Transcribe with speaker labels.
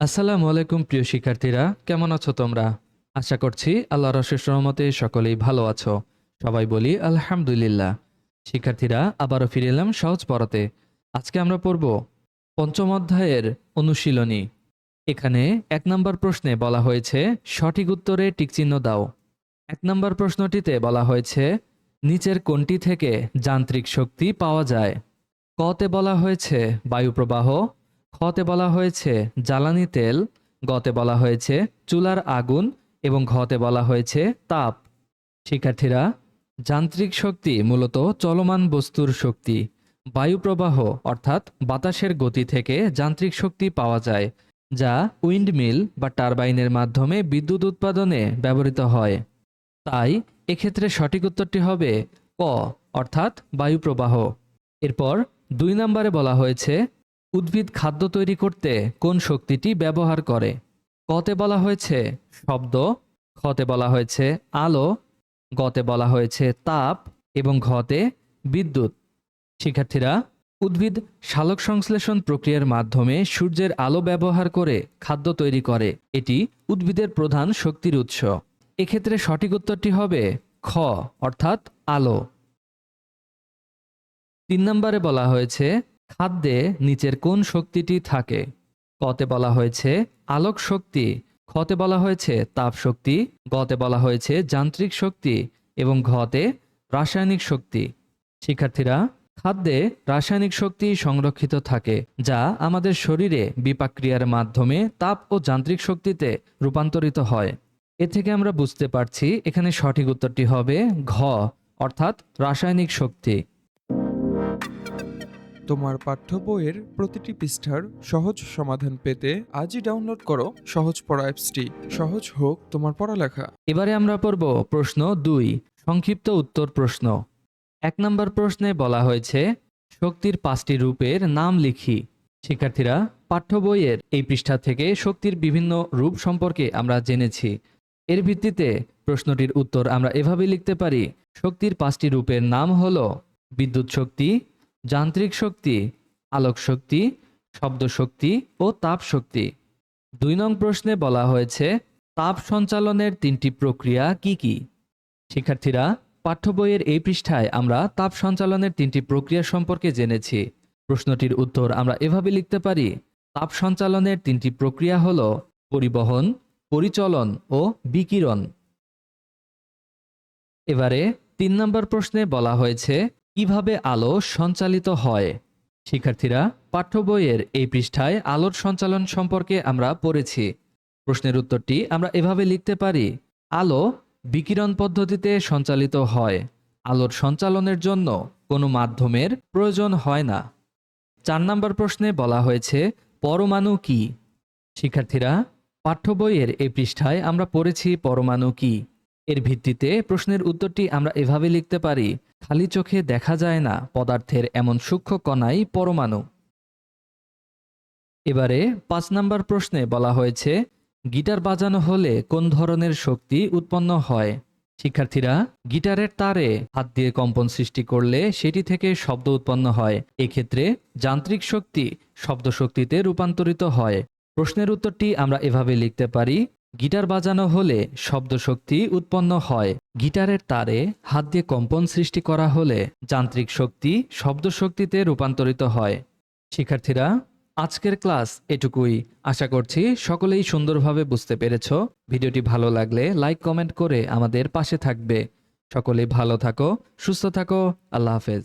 Speaker 1: আসসালামু আলাইকুম, প্রিয় শিক্ষার্থীরা। কেমন আছো তোমরা? আশা করছি আল্লাহর অশেষ রহমতে সকলেই ভালো আছো। সবাই বলি আলহামদুলিল্লাহ। শিক্ষার্থীরা, আবারও ফিরে এলাম সহজ পড়াতে। আজকে আমরা পড়ব পঞ্চম অধ্যায়ের অনুশীলনী। এখানে এক নম্বর প্রশ্নে বলা হয়েছে, সঠিক উত্তরে টিকচিহ্ন দাও। এক নম্বর প্রশ্নটিতে বলা হয়েছে, নিচের কোনটি থেকে যান্ত্রিক শক্তি পাওয়া যায়? কতে বলা হয়েছে, বায়ুপ্রবাহ খতে বলা হয়েছে জ্বালানি তেল, গতে বলা হয়েছে চুলার আগুন এবং ঘতে বলা হয়েছে তাপ। শিক্ষার্থীরা, যান্ত্রিক শক্তি মূলত চলমান বস্তুর শক্তি। বায়ুপ্রবাহ অর্থাৎ বাতাসের গতি থেকে যান্ত্রিক শক্তি পাওয়া যায়, যা উইন্ডমিল বা টারবাইনের মাধ্যমে বিদ্যুৎ উৎপাদনে ব্যবহৃত হয়। তাই, এক্ষেত্রে সঠিক উত্তরটি হবে ক, অর্থাৎ বায়ুপ্রবাহ এরপর দুই নম্বরে বলা হয়েছে উদ্ভিদ খাদ্য তৈরি করতে কোন শক্তিটি ব্যবহার করে? কতে বলা হয়েছে শব্দ খতে বলা হয়েছে আলো, গতে বলা হয়েছে তাপ এবং ঘতে বিদ্যুৎ। শিক্ষার্থীরা, উদ্ভিদ সালোক সংশ্লেষণ প্রক্রিয়ার মাধ্যমে সূর্যের আলো ব্যবহার করে খাদ্য তৈরি করে। এটি উদ্ভিদের প্রধান শক্তির উৎস। এক্ষেত্রে সঠিক উত্তরটি হবে খ, অর্থাৎ আলো। তিন নম্বরে বলা হয়েছে খাদ্যে নিচের কোন শক্তিটি থাকে? কতে বলা হয়েছে আলোক শক্তি খতে বলা হয়েছে তাপ শক্তি, গতে বলা হয়েছে যান্ত্রিক শক্তি এবং ঘতে রাসায়নিক শক্তি। শিক্ষার্থীরা, খাদ্যে রাসায়নিক শক্তি সংরক্ষিত থাকে, যা আমাদের শরীরে বিপাক্রিয়ার মাধ্যমে তাপ ও যান্ত্রিক শক্তিতে রূপান্তরিত হয়। এ থেকে আমরা বুঝতে পারছি এখানে সঠিক উত্তরটি হবে ঘ, অর্থাৎ রাসায়নিক শক্তি।
Speaker 2: তোমার পাঠ্য বইয়ের প্রতিটি পৃষ্ঠার সহজ সমাধান পেতে আজই ডাউনলোড করো সহজ পড়া অ্যাপসটি। সহজ হোক তোমার পড়ালেখা।
Speaker 1: এবারে আমরা পড়ব প্রশ্ন দুই, সংক্ষিপ্ত উত্তর প্রশ্ন। এক নম্বর প্রশ্নে বলা হয়েছে, শক্তির পাঁচটি রূপের নাম লিখি। শিক্ষার্থীরা, পাঠ্য বইয়ের এই পৃষ্ঠা থেকে শক্তির বিভিন্ন রূপ সম্পর্কে আমরা জেনেছি। এর ভিত্তিতে প্রশ্নটির উত্তর আমরা এভাবে লিখতে পারি, শক্তির পাঁচটি রূপের নাম হল, বিদ্যুৎ শক্তি যান্ত্রিক শক্তি, আলোক শক্তি, শব্দ শক্তি ও তাপ শক্তি। দুই নং প্রশ্নে বলা হয়েছে, তাপ সঞ্চালনের তিনটি প্রক্রিয়া কি কি? শিক্ষার্থীরা, পাঠ্য বইয়ের এই পৃষ্ঠায় আমরা তাপ সঞ্চালনের তিনটি প্রক্রিয়া সম্পর্কে জেনেছি। প্রশ্নটির উত্তর আমরা এভাবে লিখতে পারি, তাপ সঞ্চালনের তিনটি প্রক্রিয়া হল পরিবহন, পরিচলন ও বিকিরণ। এবারে তিন নম্বর প্রশ্নে বলা হয়েছে কীভাবে আলো সঞ্চালিত হয়? শিক্ষার্থীরা, পাঠ্য বইয়ের এই পৃষ্ঠায় আলোর সঞ্চালন সম্পর্কে আমরা পড়েছি। প্রশ্নের উত্তরটি আমরা এভাবে লিখতে পারি। আলো বিকিরণ পদ্ধতিতে সঞ্চালিত হয়। আলোর সঞ্চালনের জন্য কোনো মাধ্যমের প্রয়োজন হয় না। চার নম্বর প্রশ্নে বলা হয়েছে, পরমাণু কি? শিক্ষার্থীরা, পাঠ্য বইয়ের এই পৃষ্ঠায় আমরা পড়েছি পরমাণু কি? এর ভিত্তিতে প্রশ্নের উত্তরটি আমরা এভাবে লিখতে পারি, খালি চোখে দেখা যায় না, পদার্থের এমন সূক্ষ্ম কণাই পরমাণু। এবারে পাঁচ নম্বর প্রশ্নে বলা হয়েছে, গিটার বাজানো হলে কোন ধরনের শক্তি উৎপন্ন হয়? শিক্ষার্থীরা, গিটারের তারে হাত দিয়ে কম্পন সৃষ্টি করলে সেটি থেকে শব্দ উৎপন্ন হয়, এক্ষেত্রে যান্ত্রিক শক্তি শব্দ শক্তিতে রূপান্তরিত হয়। প্রশ্নের উত্তরটি আমরা এভাবে লিখতে পারি গিটার বাজানো হলে শব্দ শক্তি উৎপন্ন হয়। গিটারের তারে হাত দিয়ে কম্পন সৃষ্টি করা হলে যান্ত্রিক শক্তি শব্দ শক্তিতে রূপান্তরিত হয়। শিক্ষার্থীরা, আজকের ক্লাস এটুকুই। আশা করছি সকলেই সুন্দরভাবে বুঝতে পেরেছ। ভিডিওটি ভালো লাগলে লাইক, কমেন্ট করে আমাদের পাশে থাকবে। সকলেই ভালো থাকো, সুস্থ থাকো। আল্লাহ হাফেজ।